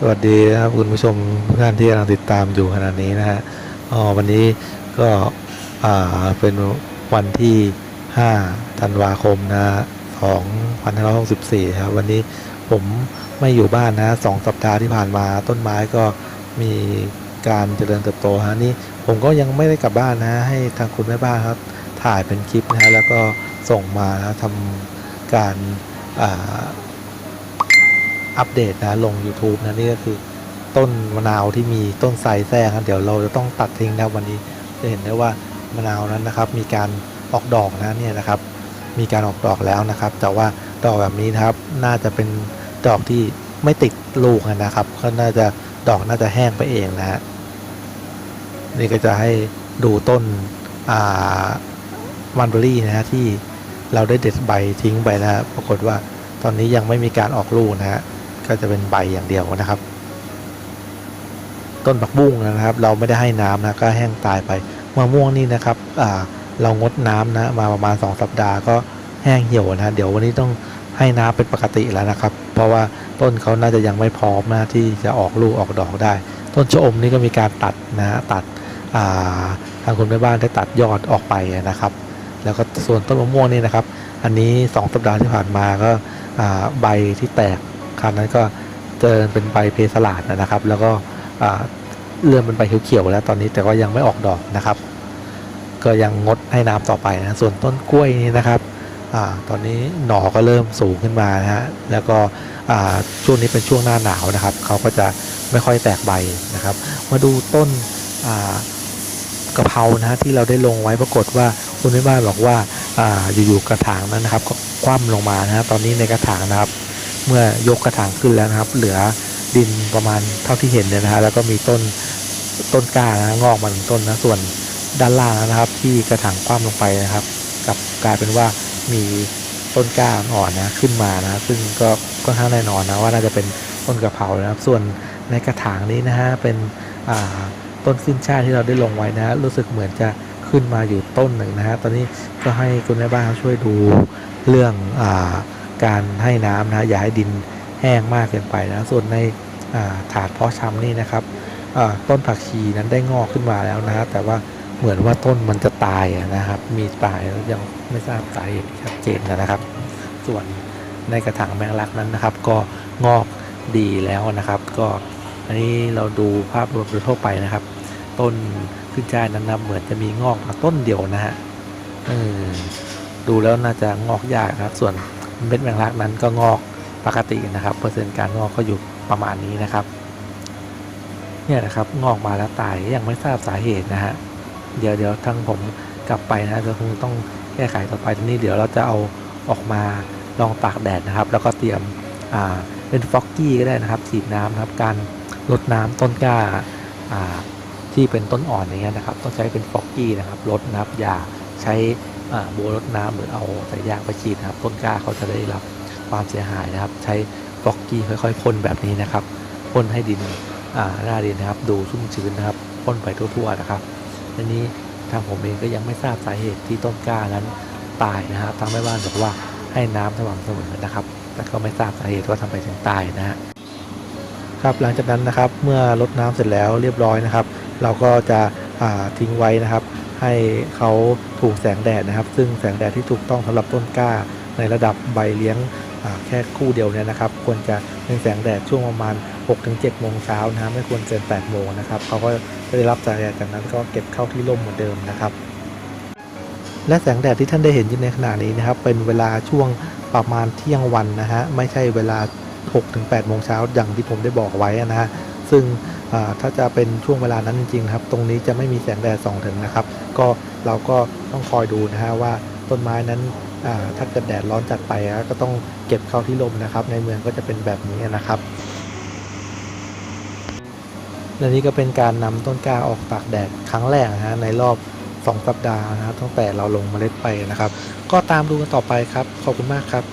สวัสดีครับคุณผู้ชมท่านที่กำลังติดตามอยู่ขณะนี้นะฮะอ๋อวันนี้ก็อ่าเป็นวันที่ 5 ธันวาคมนะฮะ2564ครับวันนี้ผมไม่อยู่บ้านนะสองสัปดาห์ที่ผ่านมาต้นไม้ก็มีการเจริญเติบโตฮะนี่ผมก็ยังไม่ได้กลับบ้านนะ ให้ทางคุณแม่บ้านครับถ่ายเป็นคลิปนะฮะแล้วก็ส่งมานะทำการอ่า อัปเดตนะลง YouTube นะนี่ก็คือต้นมะนาวที่มีต้นไทรแทรกนะเดี๋ยวเราจะต้องตัดทิ้งนะวันนี้จะเห็นได้ว่ามะนาวนั้นนะครับ มีการออกดอกนะเนี่ยนะครับ มีการออกดอกแล้วนะครับ แต่ว่าดอกแบบนี้นะครับ น่าจะเป็นดอกที่ไม่ติดลูกนะครับก็น่าจะดอกน่าจะแห้งไปเองนะฮะนี่ก็จะให้ดูต้นอ่ามันเบอรี่นะฮะที่เราได้เด็ดใบทิ้งไปนะฮะปรากฏว่าตอนนี้ยังไม่มีการออกลูกนะฮะ ก็จะเป็นใบอย่างเดียวนะครับ ต้นผักบุ้งนะครับ เราไม่ได้ให้น้ำนะก็แห้งตายไปมะม่วงนี่นะครับเรางดน้ำนะมาประมาณ 2 สัปดาห์ก็แห้งเหี่ยวนะเดี๋ยววันนี้ต้องให้น้ำเป็นปกติแล้วนะครับ เพราะว่าต้นเขาน่าจะยังไม่พร้อมนะที่จะออกลูกออกดอกได้ ต้นชะอมนี่ก็มีการตัดนะตัดทางคุณแม่บ้านได้ตัดยอดออกไปนะครับ แล้วก็ส่วนต้นมะม่วงนี่นะครับ อันนี้ 2 สัปดาห์ที่ผ่านมาก็ใบที่แตก คราวนั้นก็เจอเป็นใบเพสลาดนะครับ แล้วก็เริ่มเป็นใบเขียวๆแล้วตอนนี้แต่ก็ยังไม่ออกดอกนะครับ ก็ยังงดให้น้ำต่อไปนะส่วนต้นกล้วยนี่นะครับอตอนนี้หน่อก็เริ่มสูงขึ้นมานะฮะแล้วก็ช่วงนี้เป็นช่วงหน้าหนาวนะครับเขาก็จะไม่ค่อยแตกใบนะครับ มาดูต้นอ่ากะเพรานะฮะที่เราได้ลงไว้ปรากฏว่าคุณแม่บ้านบอกว่าออยู่ๆกระถางนั้นนะครับก็คว่ำลงมานะฮะตอนนี้ในกระถางนะครับ เมื่อยกกระถางขึ้นแล้วนะครับ เหลือดินประมาณเท่าที่เห็นเนี่ยนะฮะแล้วก็มีต้นต้นกล้านะงอกมาหนึ่งต้นนะส่วนด้านล่างนะครับ ที่กระถางคว่ำลงไปนะครับกับกลายเป็นว่ามีต้นกล้าอ่อนนะขึ้นมานะซึ่งก็ก็ข้างแน่นอนนะว่าน่าจะเป็นต้นกระเพรานะครับ ส่วนในกระถางนี้นะฮะเป็นต้นขึ้นช่ายที่เราได้ลงไว้นะ รู้สึกเหมือนจะขึ้นมาอยู่ต้นหนึ่งนะฮะตอนนี้ก็ให้คุณแม่บ้านช่วยดูเรื่องอ่า การให้น้ำนะอย่าให้ดินแห้งมากเกินไปนะส่วนในาถาดเพาะชำนี่นะครับต้นผักชีนั้นได้งอกขึ้นมาแล้วนะฮะแต่ว่าเหมือนว่าต้นมันจะตายนะครับ มีตายแล้วยังไม่ทราบสาเหตุชัดเจนนะครับ ส่วนในกระถางแมงลักนั้นนะครับ ก็งอกดีแล้วนะครับ ก็อันนี้เราดูภาพรวมโดยทั่วไปนะครับ ต้นขึ้นช่ายนั้นนะเหมือนจะมีงอกมาต้นเดียวนะฮะดูแล้วน่าจะงอกยากครับ ส่วน เม็ดแมงลักนั้นก็งอกปกตินะครับ เปอร์เซ็นต์การงอกก็อยู่ประมาณนี้นะครับ เนี่ยนะครับงอกมาแล้วตายยังไม่ทราบสาเหตุนะฮะเดี๋ยวเดี๋ยวทั้งผมกลับไปนะจะคงต้องแก้ไขต่อไปทีนี้เดี๋ยวเราจะเอาออกมาลองตากแดดนะครับ แล้วก็เตรียมอ่าเป็นฟอกกี้ก็ได้นะครับฉีดน้ำนะครับ การลดน้ำต้นกล้าอ่าที่เป็นต้นอ่อนอย่างเงี้ยนะครับ ต้องใช้เป็นฟอกกี้นะครับลดนะครับอย่าใช้ บัวรดน้ำหรือเอาสายยางไปฉีดนะครับต้นกล้าเขาจะได้รับความเสียหายนะครับ ใช้ฟอกกี้ค่อยๆพ่นแบบนี้นะครับพ่นให้ดินหน้าดินนะครับ ดูชุ่มชื้นนะครับพ่นไปทั่วๆนะครับทีนี้ทางผมเองก็ยังไม่ทราบสาเหตุที่ต้นกล้านั้นตายนะครับทางแม่บ้านบอกว่าให้น้ำสม่ำเสมอนะครับ แต่ก็ไม่ทราบสาเหตุว่าทำไมถึงตายนะฮะครับหลังจากนั้นนะครับเมื่อรดน้ำเสร็จแล้วเรียบร้อยนะครับ เราก็จะทิ้งไว้นะครับ ให้เขาถูกแสงแดดนะครับ ซึ่งแสงแดดที่ถูกต้องสำหรับต้นกล้า ในระดับใบเลี้ยงแค่คู่เดียวเนี่ยนะครับ ควรจะเป็นแสงแดดช่วงประมาณ 6-7 โมงเช้านะไม่ควรเกิน 8 โมงนะครับเขาก็จะได้รับแสงแดดจากนั้นก็เก็บเข้าที่ร่มเหมือนเดิมนะครับ และแสงแดดที่ท่านได้เห็นอยู่ในขณะนี้นะครับ เป็นเวลาช่วงประมาณเที่ยงวันนะฮะไม่ใช่เวลา 6-8 โมงเช้าอย่างที่ผมได้บอกไว้นะฮะ ซึ่งถ้าจะเป็นช่วงเวลานั้นจริงครับ ตรงนี้จะไม่มีแสงแดดส่องถึงนะครับ ก็เราก็ต้องคอยดูนะฮะว่าต้นไม้นั้นถ้าเกิดแดดร้อนจัดไปก็ต้องเก็บเข้าที่ร่มนะครับ ในเมืองก็จะเป็นแบบนี้นะครับและนี่ก็เป็นการนำต้นกล้าออกตากแดดครั้งแรกนะฮะในรอบ 2 สัปดาห์นะครับตั้งแต่เราลงเมล็ดไปนะครับ ก็ตามดูกันต่อไปครับ ขอบคุณมากครับ